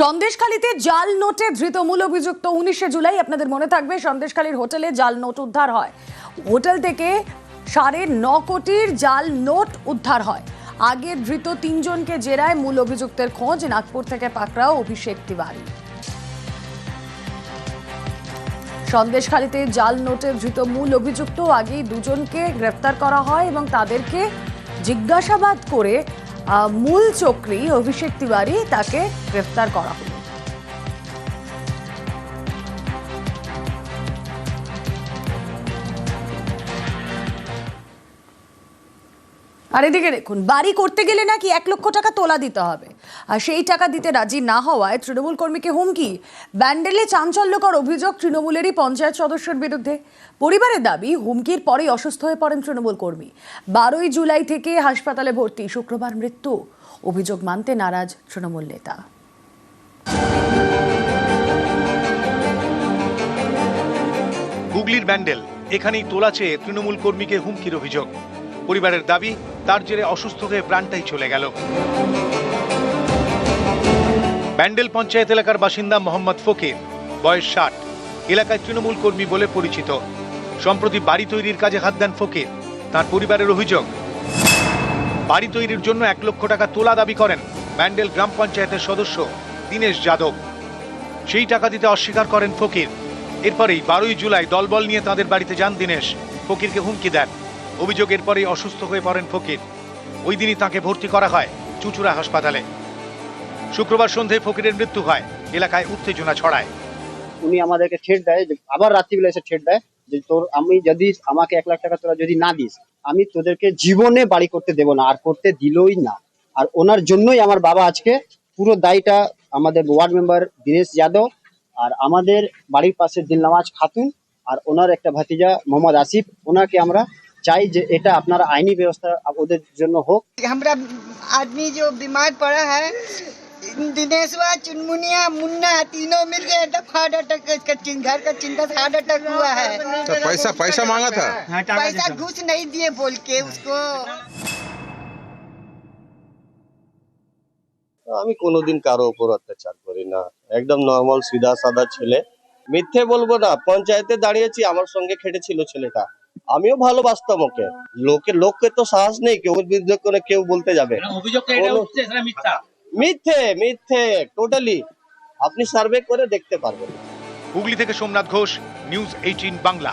সন্দেশখালীতে জাল নোটে ধৃত মূল অভিযুক্ত উনিশে জুলাই, আপনাদের মনে থাকবে, সন্দেশখালীর হোটেলে জাল নোট উদ্ধার হয়। হোটেল থেকে সাড়ে ন কোটির জাল নোট উদ্ধার হয়। আগে ধৃত তিনজনকে জেরায় মূল অভিযুক্তের খোঁজ, নাগপুর থেকে পাকড়াও অভিষেক তিওয়ারি। সন্দেশখালীতে জাল নোটে ধৃত মূল অভিযুক্ত আগেই দুজনকে গ্রেফতার করা হয় এবং তাদেরকে জিজ্ঞাসাবাদ করে মূল চক্রী অভিষেক তিওয়ারি তাকে গ্রেফতার করা হলো। আর এদিকে দেখুন, বাড়ি করতে গেলে নাকি এক লক্ষ টাকা তোলা দিতে হবে। আর সেই টাকা দিতে রাজি না হওয়ায় তৃণমূল কর্মীকে হুমকি। ব্যান্ডেলে চাঞ্চল্যকর অভিযোগ তৃণমূলেরই পঞ্চায়েত সদস্যের বিরুদ্ধে। পরিবারের দাবি, হুমকির পরেই অসুস্থ হয়ে পড়েন তৃণমূল কর্মী। বারোই জুলাই থেকে হাসপাতালে ভর্তি, শুক্রবার মৃত্যু। অভিযোগ মানতে নারাজ তৃণমূল নেতা। হুগলির ব্যান্ডেল, এখানেই তোলা চেয়ে তৃণমূল কর্মীকে হুমকির অভিযোগ। পরিবারের দাবি, তার জেরে অসুস্থ হয়ে প্রাণটাই চলে গেল। ব্যান্ডেল পঞ্চায়েত এলাকার বাসিন্দা মোহাম্মদ ফকির, বয়স ষাট, এলাকায় তৃণমূল কর্মী বলে পরিচিত। সম্প্রতি বাড়ি তৈরির কাজে হাত দেন ফকির, তার পরিবারের অভিযোগ। বাড়ি তৈরির জন্য এক লক্ষ টাকা তোলা দাবি করেন ব্যান্ডেল গ্রাম পঞ্চায়েতের সদস্য দীনেশ যাদব। সেই টাকা দিতে অস্বীকার করেন ফকির। এরপরেই বারোই জুলাই দলবল নিয়ে তাদের বাড়িতে যান দীনেশ। ফকিরকে হুমকি দেন। অভিযোগের পরেই অসুস্থ হয়ে পড়েন ফকির। ওই দিনই তাকে ভর্তি করা হয় চুচুড়া হাসপাতালে। শুক্রবার সন্ধ্যায় ফকিরের মৃত্যু হয়, এলাকায় উত্তেজনা ছড়ায়। উনি আমাদেরকে ঠেট দেয় আবার রাত্রিবেলা এসে ঠেট দেয়, যে তোর আমি যদি আমাকে এক লাখ টাকা তোরা যদি না দিস, আমি তোদেরকে জীবনে বাড়ি করতে দেব না, আর করতে দিলই না। আর ওনার জন্যই আমার বাবা আজকে পুরো দায়টা আমাদের ওয়ার্ড মেম্বার দীনেশ যাদব আর আমাদের বাড়ির পাশে দিলনামাজ খাতুন আর ওনার একটা ভাতিজা মোহাম্মদ আসিফ, ওনাকে আমরা চাই যে এটা আপনারা আইনি ব্যবস্থা ওদের জন্য হোক हमारा आदमी जो बीमार पड़ा है दिनेशवा चुनमुनिया मुन्ना तीनों मिल गए तो हार्ट अटैक इसका चिं- घर का चिंता से हार्ट अटैक हुआ है तो पैसा पैसा मांगा था पैसा घुस नहीं दिए बोल के उसको আমি কোনোদিন কারো উপর অত্যাচার করি না একদম নর্মাল সিধা সাদা ছেলে মিথ্যে বলবো না পঞ্চায়েতে দাঁড়িয়েছি আমার সঙ্গে খেটেছিল ছেলেটা আমিও ভালোবাসতাম ওকে। লোকে লোককে তো সাহস নেই কেউ বিরুদ্ধে করে কেউ বলতে যাবে। মিথ্যে। মিথ্যে টোটালি আপনি সার্ভে করে দেখতে পারবেন। হুগলি থেকে সোমনাথ ঘোষ নিউজ এইটিন বাংলা।